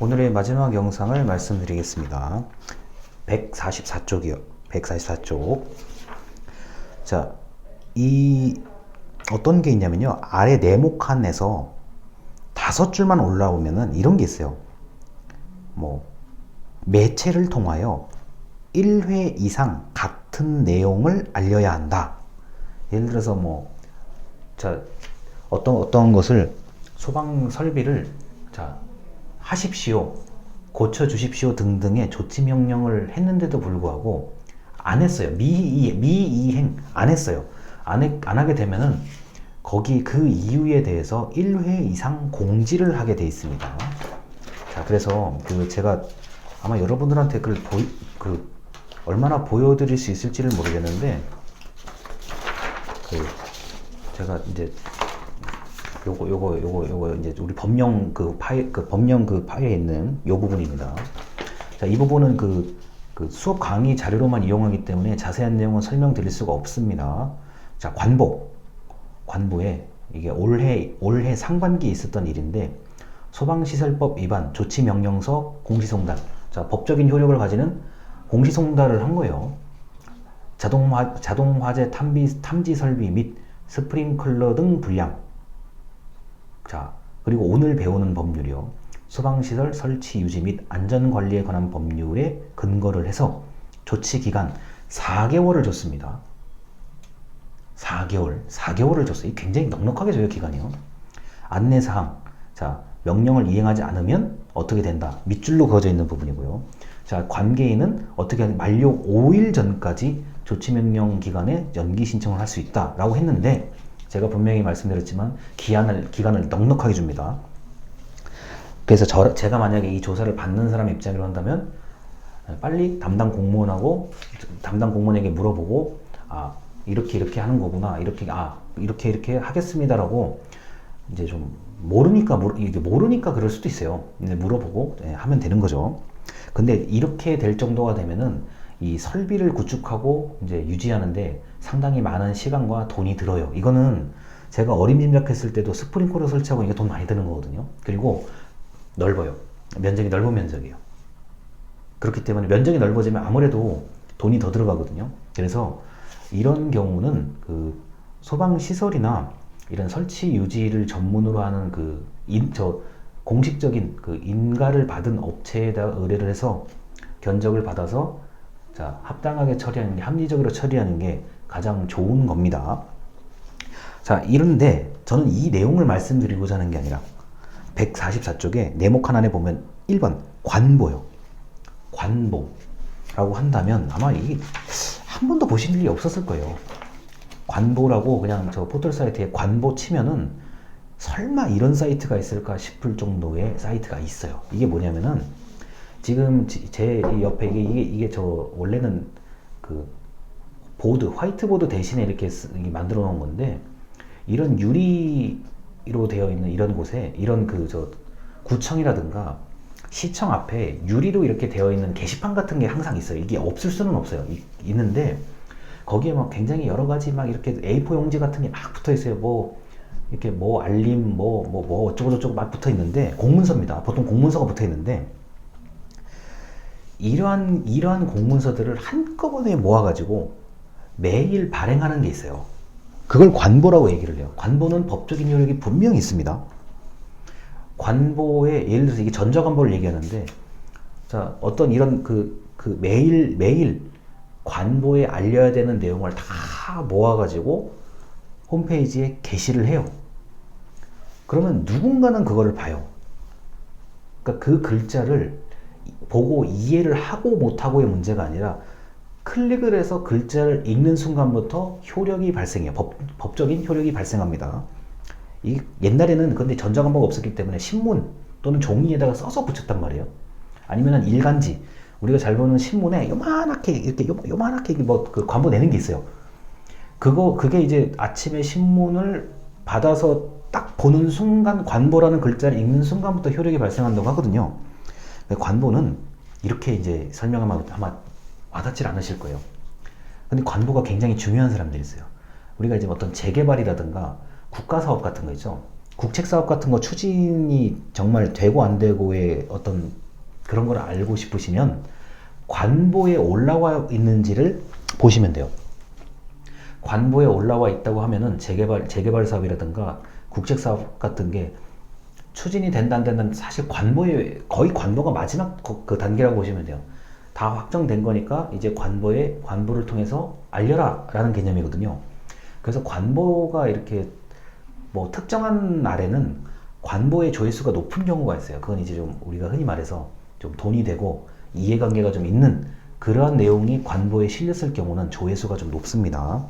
오늘의 마지막 영상을 말씀드리겠습니다. 144쪽이요. 144쪽. 자, 이 어떤 게 있냐면요. 아래 네모 칸에서 다섯 줄만 올라오면은 이런 게 있어요. 뭐 매체를 통하여 1회 이상 같은 내용을 알려야 한다. 예를 들어서 뭐 자, 어떤 어떤 것을 소방 설비를 자, 하십시오. 고쳐 주십시오 등등의 조치 명령을 했는데도 불구하고 안 했어요. 미이 미이행 안 했어요. 안, 해, 안 하게 되면은 거기 그 이유에 대해서 1회 이상 공지를 하게 돼 있습니다. 자, 그래서 그 제가 아마 여러분들한테 그걸 보, 그 얼마나 보여드릴 수 있을지를 모르겠는데 그 제가 이제 요거 요거 요거 요거 이제 우리 법령 그 파일 그 법령 그 파일에 있는 요 부분입니다. 자, 이 부분은 그, 그 수업 강의 자료로만 이용하기 때문에 자세한 내용은 설명드릴 수가 없습니다. 자, 관보. 관보에 이게 올해 올해 상반기에 있었던 일인데 소방시설법 위반 조치명령서 공시송달. 자, 법적인 효력을 가지는 공시송달을 한 거예요. 자동화, 자동화재 탐비, 탐지 설비 및 스프링클러 등 불량. 자, 그리고 오늘 배우는 법률이요. 소방시설 설치 유지 및 안전관리에 관한 법률에 근거를 해서 조치 기간 4개월을 줬습니다. 4개월, 4개월을 줬어요. 굉장히 넉넉하게 줘요, 기간이요. 안내사항. 자, 명령을 이행하지 않으면 어떻게 된다. 밑줄로 그어져 있는 부분이고요. 자, 관계인은 어떻게 만료 5일 전까지 조치명령 기간에 연기 신청을 할 수 있다라고 했는데 제가 분명히 말씀드렸지만 기한을 기간을 넉넉하게 줍니다. 그래서 저, 제가 만약에 이 조사를 받는 사람 입장으로 한다면 빨리 담당 공무원하고 담당 공무원에게 물어보고 아 이렇게 이렇게 하는 거구나 이렇게 아 이렇게 이렇게 하겠습니다라고 이제 좀 모르니까 모르, 이게 모르니까 그럴 수도 있어요. 이제 물어보고 예, 하면 되는 거죠. 근데 이렇게 될 정도가 되면은 이 설비를 구축하고 이제 유지하는데 상당히 많은 시간과 돈이 들어요. 이거는 제가 어림짐작했을 때도 스프링클러 설치하고 이게 돈 많이 드는 거거든요. 그리고 넓어요. 면적이 넓은 면적이에요. 그렇기 때문에 면적이 넓어지면 아무래도 돈이 더 들어가거든요. 그래서 이런 경우는 그 소방 시설이나 이런 설치 유지를 전문으로 하는 그 인, 저 공식적인 그 인가를 받은 업체에다 의뢰를 해서 견적을 받아서 자, 합당하게 처리하는 게 합리적으로 처리하는 게 가장 좋은 겁니다. 자, 이런데 저는 이 내용을 말씀드리고자 하는 게 아니라 144쪽에 네모칸 안에 보면 1번 관보요. 관보라고 한다면 아마 이게 한 번도 보신 일이 없었을 거예요. 관보라고 그냥 저 포털 사이트에 관보 치면은 설마 이런 사이트가 있을까 싶을 정도의 사이트가 있어요. 이게 뭐냐면은 지금 제 옆에 이게, 이게, 저 원래는 그 보드, 화이트보드 대신에 이렇게 쓰, 만들어 놓은 건데 이런 유리로 되어 있는 이런 곳에 이런 그 저 구청이라든가 시청 앞에 유리로 이렇게 되어 있는 게시판 같은 게 항상 있어요. 이게 없을 수는 없어요. 이, 있는데 거기에 막 굉장히 여러 가지 막 이렇게 A4 용지 같은 게 막 붙어 있어요. 뭐 이렇게 뭐 알림 뭐 뭐뭐 어쩌고 저쩌고 막 붙어 있는데 공문서입니다. 보통 공문서가 붙어 있는데 이러한 이러한 공문서들을 한꺼번에 모아가지고 매일 발행하는 게 있어요. 그걸 관보라고 얘기를 해요. 관보는 법적인 효력이 분명히 있습니다. 관보에 예를 들어서 이게 전자관보를 얘기하는데 자 어떤 이런 그, 그 매일 매일 관보에 알려야 되는 내용을 다 모아가지고 홈페이지에 게시를 해요. 그러면 누군가는 그거를 봐요. 그러니까 그 글자를 보고 이해를 하고 못하고의 문제가 아니라 클릭을 해서 글자를 읽는 순간부터 효력이 발생해요. 법, 법적인 효력이 발생합니다. 이 옛날에는 근데 전자관보가 없었기 때문에 신문 또는 종이에다가 써서 붙였단 말이에요. 아니면은 일간지 우리가 잘 보는 신문에 요만하게 이렇게 요, 요만하게 뭐그 관보 내는 게 있어요. 그거 그게 이제 아침에 신문을 받아서 딱 보는 순간 관보라는 글자를 읽는 순간부터 효력이 발생한다고 하거든요. 관보는 이렇게 이제 설명하면 아마 와닿질 않으실 거예요. 근데 관보가 굉장히 중요한 사람들이 있어요. 우리가 이제 어떤 재개발이라든가 국가 사업 같은 거 있죠. 국책 사업 같은 거 추진이 정말 되고 안 되고의 어떤 그런 걸 알고 싶으시면 관보에 올라와 있는지를 보시면 돼요. 관보에 올라와 있다고 하면은 재개발 재개발 사업이라든가 국책 사업 같은 게 추진이 된다 안 된다는 사실 관보에 거의 관보가 마지막 거- 그 단계라고 보시면 돼요. 다 확정된 거니까 이제 관보에 관보를 통해서 알려라라는 개념이거든요. 그래서 관보가 이렇게 뭐 특정한 날에는 관보의 조회수가 높은 경우가 있어요. 그건 이제 좀 우리가 흔히 말해서 좀 돈이 되고 이해관계가 좀 있는 그러한 내용이 관보에 실렸을 경우는 조회수가 좀 높습니다.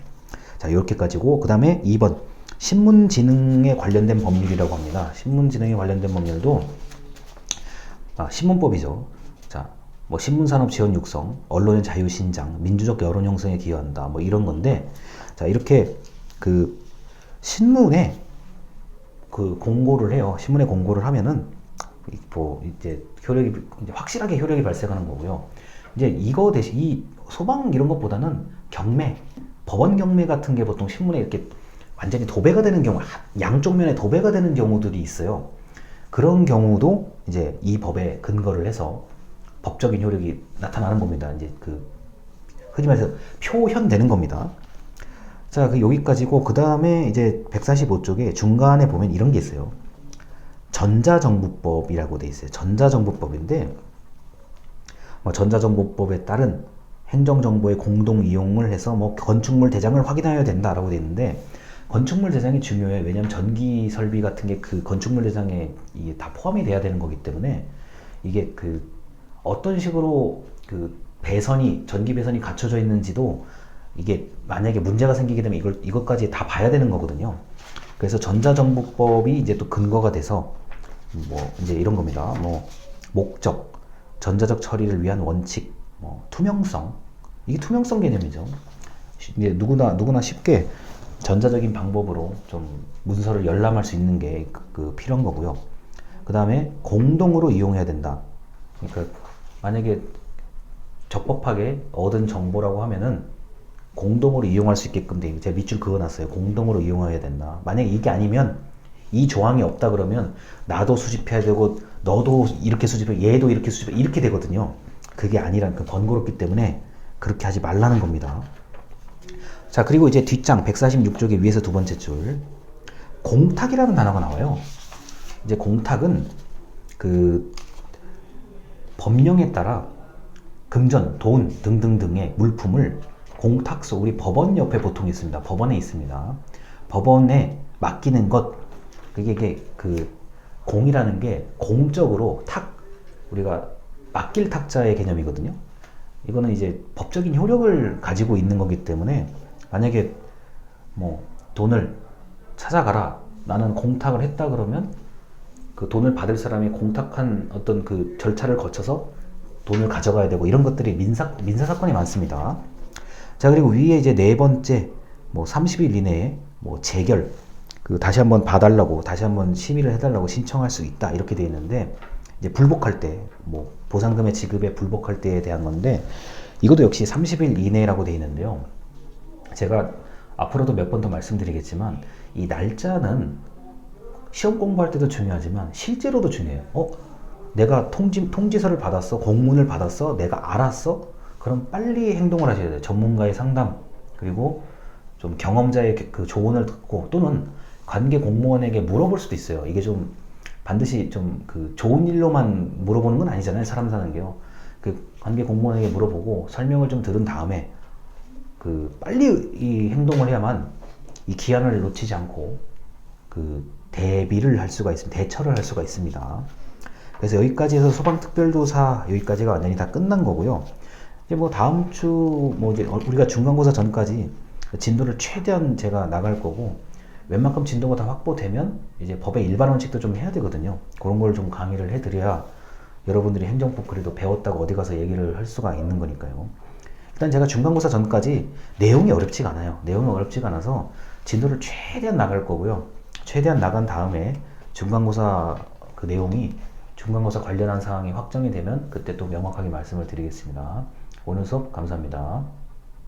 자, 이렇게까지고 그 다음에 2번 신문지능에 관련된 법률이라고 합니다. 신문지능에 관련된 법률도 아, 신문법이죠. 자, 뭐 신문산업 지원 육성, 언론의 자유 신장, 민주적 여론 형성에 기여한다. 뭐 이런 건데, 자 이렇게 그 신문에 그 공고를 해요. 신문에 공고를 하면은 이- 뭐 이제 효력이 이제 확실하게 효력이 발생하는 거고요. 이제 이거 대신 이 소방 이런 것보다는 경매, 법원 경매 같은 게 보통 신문에 이렇게 완전히 도배가 되는 경우, 하- 양쪽 면에 도배가 되는 경우들이 있어요. 그런 경우도 이제 이 법에 근거를 해서 법적인 효력이 나타나는 겁니다. 이제 그 흔히 말해서 표현되는 겁니다. 자, 그 여기까지고 그 다음에 이제 145쪽에 중간에 보면 이런 게 있어요. 전자정부법이라고 돼 있어요. 전자정부법인데 뭐 전자정보법에 따른 행정정보의 공동 이용을 해서 뭐 건축물 대장을 확인하여야 된다라고 돼 있는데 건축물 대장이 중요해요. 왜냐하면 전기 설비 같은 게 그 건축물 대장에 다 포함이 돼야 되는 거기 때문에 이게 그 어떤 식으로 그 배선이 전기 배선이 갖춰져 있는지도 이게 만약에 문제가 생기게 되면 이걸 이것까지 다 봐야 되는 거거든요. 그래서 전자정보법이 이제 또 근거가 돼서 뭐 이제 이런 겁니다. 뭐 목적, 전자적 처리를 위한 원칙, 뭐 투명성 이게 투명성 개념이죠. 쉬- 이제 누구나 누구나 쉽게 전자적인 방법으로 좀 문서를 열람할 수 있는 게 그 필요한 거고요. 그 다음에 공동으로 이용해야 된다. 그러니까 만약에 적법하게 얻은 정보라고 하면은 공동으로 이용할 수 있게끔 돼. 제가 밑줄 그어놨어요. 공동으로 이용해야 된다. 만약에 이게 아니면 이 조항이 없다 그러면 나도 수집해야 되고 너도 이렇게 수집해 얘도 이렇게 수집해 이렇게 되거든요. 그게 아니란 그 번거롭기 때문에 그렇게 하지 말라는 겁니다. 자 그리고 이제 뒷장 146쪽의 위에서 두 번째 줄 공탁이라는 단어가 나와요. 이제 공탁은 그 법령에 따라 금전, 돈 등등등의 물품을 공탁소 우리 법원 옆에 보통 있습니다. 법원에 있습니다. 법원에 맡기는 것 그게 그 공이라는 게 공적으로 탁 우리가 맡길 탁자의 개념이거든요. 이거는 이제 법적인 효력을 가지고 있는 거기 때문에 만약에 뭐 돈을 찾아가라 나는 공탁을 했다 그러면 그 돈을 받을 사람이 공탁한 어떤 그 절차를 거쳐서 돈을 가져가야 되고 이런 것들이 민사 민사 사건이 많습니다. 자 그리고 위에 이제 네 번째 뭐 30일 이내에 뭐 재결 그 다시 한번 봐달라고 다시 한번 심의를 해달라고 신청할 수 있다 이렇게 돼 있는데 이제 불복할 때 뭐 보상금의 지급에 불복할 때에 대한 건데 이것도 역시 30일 이내라고 돼 있는데요. 제가 앞으로도 몇 번 더 말씀드리겠지만 이 날짜는 시험 공부할 때도 중요하지만 실제로도 중요해요. 어? 내가 통지, 통지서를 받았어? 공문을 받았어? 내가 알았어? 그럼 빨리 행동을 하셔야 돼요. 전문가의 상담, 그리고 좀 경험자의 그- 그 조언을 듣고 또는 관계 공무원에게 물어볼 수도 있어요. 이게 좀 반드시 좀 그 좋은 일로만 물어보는 건 아니잖아요. 사람 사는 게요. 그 관계 공무원에게 물어보고 설명을 좀 들은 다음에 그 빨리 이 행동을 해야만 이 기한을 놓치지 않고 그 대비를 할 수가 있습니다. 대처를 할 수가 있습니다. 그래서 여기까지 해서 소방특별조사 여기까지가 완전히 다 끝난 거고요. 이제 뭐 다음 주 뭐 이제 우리가 중간고사 전까지 진도를 최대한 제가 나갈 거고 웬만큼 진도가 다 확보되면 이제 법의 일반 원칙도 좀 해야 되거든요. 그런 걸 좀 강의를 해드려야 여러분들이 행정법 그래도 배웠다고 어디 가서 얘기를 할 수가 있는 거니까요. 일단 제가 중간고사 전까지 내용이 어렵지가 않아요. 내용이 어렵지가 않아서 진도를 최대한 나갈 거고요. 최대한 나간 다음에 중간고사 그 내용이 중간고사 관련한 사항이 확정이 되면 그때 또 명확하게 말씀을 드리겠습니다. 오늘 수업 감사합니다.